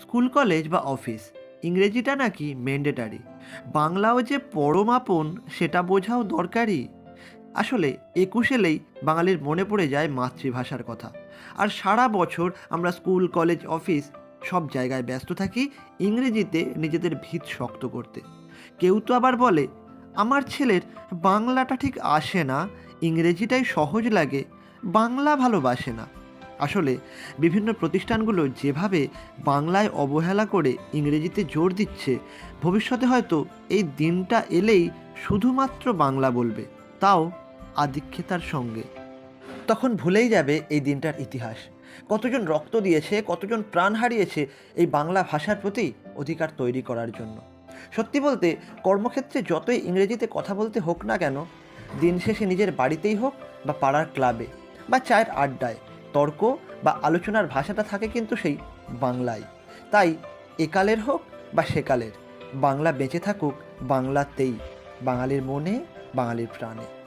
School, college বা office. ইংরেজিটা নাকি ম্যান্ডেটারি বাংলাও যে পরমাপন সেটা বোঝাও দরকারি। আসলে একুশ এলেই বাঙালির মনে পড়ে যায় মাতৃভাষার কথা। আর সারা বছর আমরা স্কুল, কলেজ, অফিস সব জায়গায় ব্যস্ত থাকি ইংরেজিতে নিজেদের ভিত শক্ত করতে। কেউ তো আবার বলে, আমার ছেলের বাংলাটা ঠিক আসে না, ইংরেজিটাই সহজ লাগে, বাংলা ভালোবাসে না। আসলে বিভিন্ন প্রতিষ্ঠানগুলো যেভাবে বাংলায় অবহেলা করে ইংরেজিতে জোর দিচ্ছে, ভবিষ্যতে হয়তো এই দিনটা এলেই শুধুমাত্র বাংলা বলবে, তাও আধিক্যতার সঙ্গে। তখন ভুলেই যাবে এই দিনটার ইতিহাস। কতজন রক্ত দিয়েছে, কতজন প্রাণ হারিয়েছে এই বাংলা ভাষার প্রতি অধিকার তৈরি করার জন্য। সত্যি বলতে, কর্মক্ষেত্রে যতই ইংরেজিতে কথা বলতে হোক না কেন, দিন শেষে নিজের বাড়িতেই হোক বা পাড়ার ক্লাবে বা চায়ের আড্ডায় তর্ক বা আলোচনার ভাষাটা থাকে কিন্তু সেই বাংলায়। তাই একালের হোক বা সেকালের, বাংলা বেঁচে থাকুক বাংলাতেই, বাঙালির মনে, বাঙালির প্রাণে।